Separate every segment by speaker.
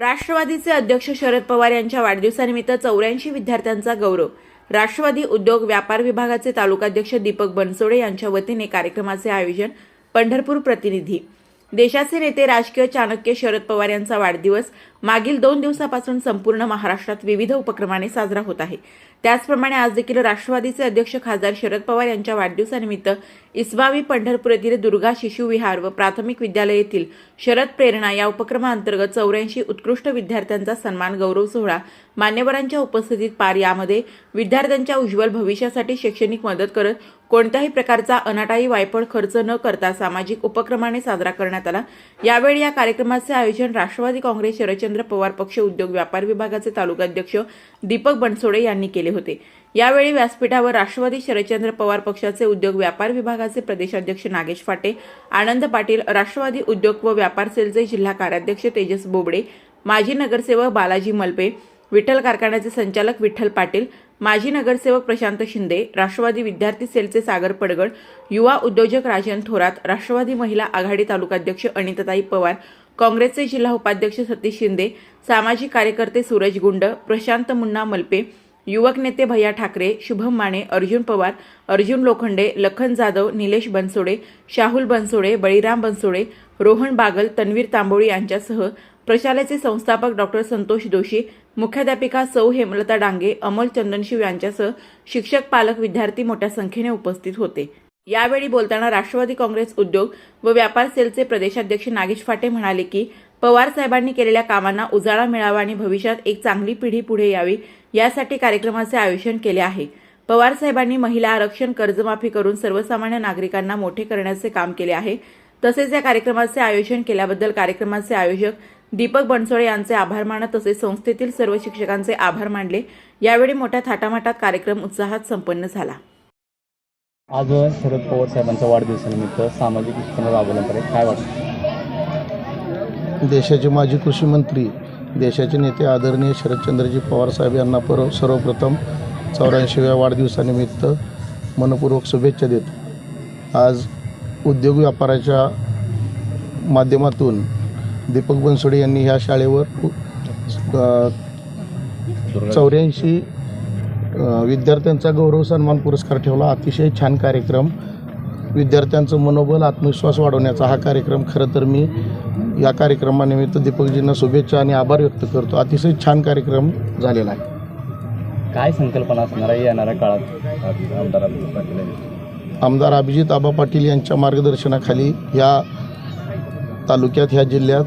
Speaker 1: राष्ट्रवादीचे अध्यक्ष शरद पवार यांच्या वाढदिवसानिमित्त चौऱ्याऐंशी विद्यार्थ्यांचा गौरव. राष्ट्रवादी उद्योग व्यापार विभागाचे तालुकाध्यक्ष दीपक बनसोडे यांच्या वतीने कार्यक्रमाचे आयोजन पंढरपूर प्रतिनिधी. देशाचे नेते राजकीय चाणक्य शरद पवार यांचा वाढदिवस मागील दोन दिवसापासून संपूर्ण महाराष्ट्रात विविध उपक्रमाने साजरा होत आहे. त्याचप्रमाणे आज देखील राष्ट्रवादीचे अध्यक्ष खासदार शरद पवार यांच्या वाढदिवसानिमित्त इस्वावी पंढरपूर येथील दुर्गा शिशु विहार व प्राथमिक विद्यालय येथील शरद प्रेरणा या उपक्रमाअंतर्गत चौऱ्याऐंशी उत्कृष्ट विद्यार्थ्यांचा सन्मान गौरव सोहळा मान्यवरांच्या उपस्थितीत पार यामध्ये विद्यार्थ्यांच्या उज्ज्वल भविष्यासाठी शैक्षणिक मदत करत कोणत्याही प्रकारचा अनाटाई वायफळ खर्च न करता सामाजिक उपक्रमाने साजरा करण्यात आला. यावेळी या कार्यक्रमाचे आयोजन राष्ट्रवादी काँग्रेस शरदचंद्र पवार पक्ष उद्योग व्यापार विभागाचे तालुकाध्यक्ष दीपक बनसोडे यांनी केले होते. यावेळी व्यासपीठावर राष्ट्रवादी शरदचंद्र पवार पक्षाचे उद्योग व्यापार विभागाचे प्रदेशाध्यक्ष नागेश फाटे आनंद पाटील राष्ट्रवादी उद्योग व व्यापार सेलचे जिल्हा कार्याध्यक्ष तेजस बोबडे माजी नगरसेवक बालाजी मलपे विठ्ठल कारखान्याचे संचालक विठ्ठल पाटील माजी नगरसेवक प्रशांत शिंदे राष्ट्रवादी विद्यार्थी सेलचे सागर पडगड युवा उद्योजक राजन थोरात राष्ट्रवादी महिला आघाडी तालुकाध्यक्ष अनिताताई पवार काँग्रेसचे जिल्हा उपाध्यक्ष सतीश शिंदे सामाजिक कार्यकर्ते सूरज गुंड प्रशांत मुन्ना मलपे युवक नेते भैया ठाकरे शुभम माने अर्जुन पवार अर्जुन लोखंडे लखन जाधव निलेश बनसोडे शाहुल बनसोडे बळीराम बनसोडे रोहन बागल तन्वीर तांबोळी यांच्यासह प्रशालेचे संस्थापक डॉक्टर संतोष जोशी मुख्याध्यापिका सौ हेमलता डांगे अमोल चंदनशिव यांच्यासह शिक्षक पालक विद्यार्थी मोठ्या संख्येने उपस्थित होते. यावेळी बोलताना राष्ट्रवादी काँग्रेस उद्योग व व्यापार सेलचे प्रदेशाध्यक्ष नागेश फाटे म्हणाले की पवार साहेबांनी केलेल्या कामांना उजाळा मिळावा आणि भविष्यात एक चांगली पिढी पुढे यावी यासाठी कार्यक्रमाचे आयोजन केले आहे. पवार साहेबांनी महिला आरक्षण कर्जमाफी करून सर्वसामान्य नागरिकांना मोठे करण्याचे काम केले आहे. तसेच या कार्यक्रमाचे आयोजन केल्याबद्दल कार्यक्रमाचे आयोजक दीपक बनसोळे यांचे आभार मानत तसेच संस्थेतील सर्व शिक्षकांचे आभार मानले. यावेळी मोठ्या थाटामाटात कार्यक्रम उत्साहात संपन्न झाला.
Speaker 2: आज शरद पवार साहेबांच्या वाढदिवसानिमित्त सामाजिक उपक्रम राबवण्यात काय वाटतं?
Speaker 3: देशाचे माजी कृषी मंत्री देशाचे नेते आदरणीय शरदचंद्रजी पवार साहेब यांना पर सर्वप्रथम चौऱ्याऐंशीव्या वाढदिवसानिमित्त मनपूर्वक शुभेच्छा देतो. आज उद्योग व्यापाराच्या माध्यमातून दीपक बनसोडे यांनी ह्या शाळेवर चौऱ्याऐंशी विद्यार्थ्यांचा गौरव सन्मान पुरस्कार ठेवला. अतिशय छान कार्यक्रम. विद्यार्थ्यांचं मनोबल आत्मविश्वास वाढवण्याचा हा कार्यक्रम. खरं तर मी या कार्यक्रमानिमित्त दीपकजींना शुभेच्छा आणि आभार व्यक्त करतो. अतिशय छान कार्यक्रम झालेला आहे.
Speaker 2: काय संकल्पना असणार आहे येणाऱ्या काळात? आमदार अभिजित पाटील यांची?
Speaker 3: आमदार अभिजित आबा पाटील यांच्या मार्गदर्शनाखाली या तालुक्यात ह्या जिल्ह्यात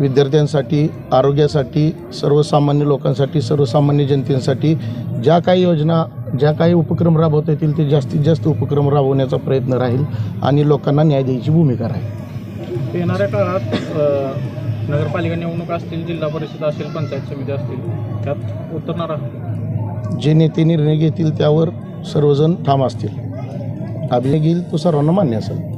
Speaker 3: विद्यार्थ्यांसाठी आरोग्यासाठी सर्वसामान्य लोकांसाठी सर्वसामान्य जनतेसाठी ज्या काही योजना ज्या काही उपक्रम राबवता येतील ते जास्तीत जास्त उपक्रम राबवण्याचा प्रयत्न राहील आणि लोकांना न्याय द्यायची भूमिका राहील.
Speaker 4: येणाऱ्या काळात नगरपालिका निवडणूक असतील जिल्हा परिषद असेल पंचायत समिती असतील त्यात उतरणार आहात.
Speaker 3: जे नेते निर्णय घेतील त्यावर सर्वजण ठाम असतील. अभिनय घेईल तो सर्वांना मान्य असेल.